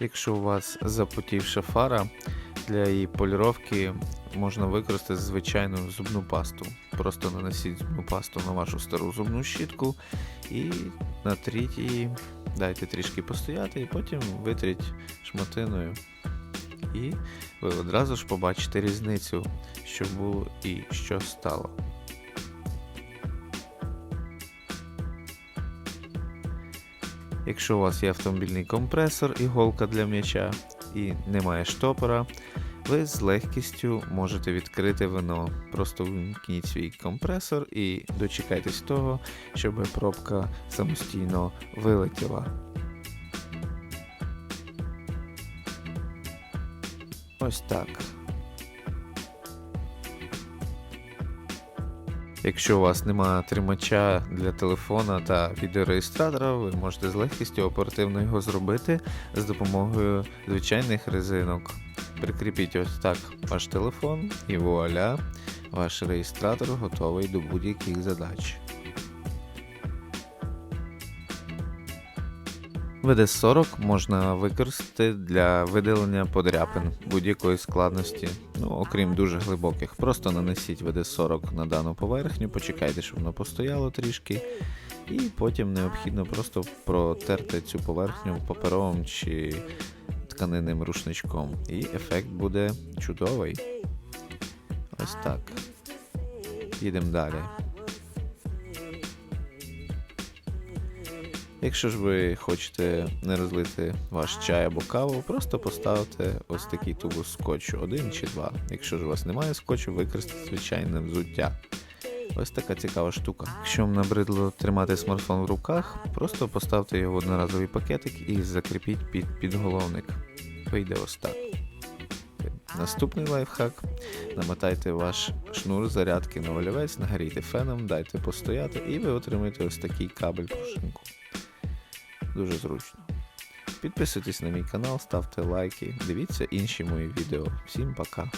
Якщо у вас запотівша фара, для її поліровки можна використати звичайну зубну пасту. Просто нанесіть зубну пасту на вашу стару зубну щітку і натріть її, дайте трішки постояти, і потім витріть шматиною. І ви одразу ж побачите різницю, що було і що стало. Якщо у вас є автомобільний компресор і голка для м'яча і немає штопора, ви з легкістю можете відкрити вино. Просто вимкніть свій компресор і дочекайтесь того, щоб пробка самостійно вилетіла. Ось так. Якщо у вас немає тримача для телефона та відеореєстратора, ви можете з легкістю оперативно його зробити з допомогою звичайних резинок. Прикріпіть ось так ваш телефон і вуаля, ваш реєстратор готовий до будь-яких задач. VD40 можна використати для видалення подряпин будь-якої складності, ну окрім дуже глибоких. Просто нанесіть VD40 на дану поверхню, почекайте, щоб воно постояло трішки, і потім необхідно просто протерти цю поверхню паперовим чи тканинним рушничком. І ефект буде чудовий. Ось так. Їдемо далі. Якщо ж ви хочете не розлити ваш чай або каву, просто поставте ось такий тубус скотчу, один чи два. Якщо ж у вас немає скотчу, використайте звичайне взуття. Ось така цікава штука. Якщо вам набридло тримати смартфон в руках, просто поставте його в одноразовий пакетик і закріпіть під підголовник. Вийде ось так. Наступний лайфхак. Намотайте ваш шнур зарядки на олівець, нагрійте феном, дайте постояти, і ви отримаєте ось такий кабель пружинку. Дуже зручно. Підписуйтесь на мій канал, ставте лайки, дивіться інші мої відео. Всім пока!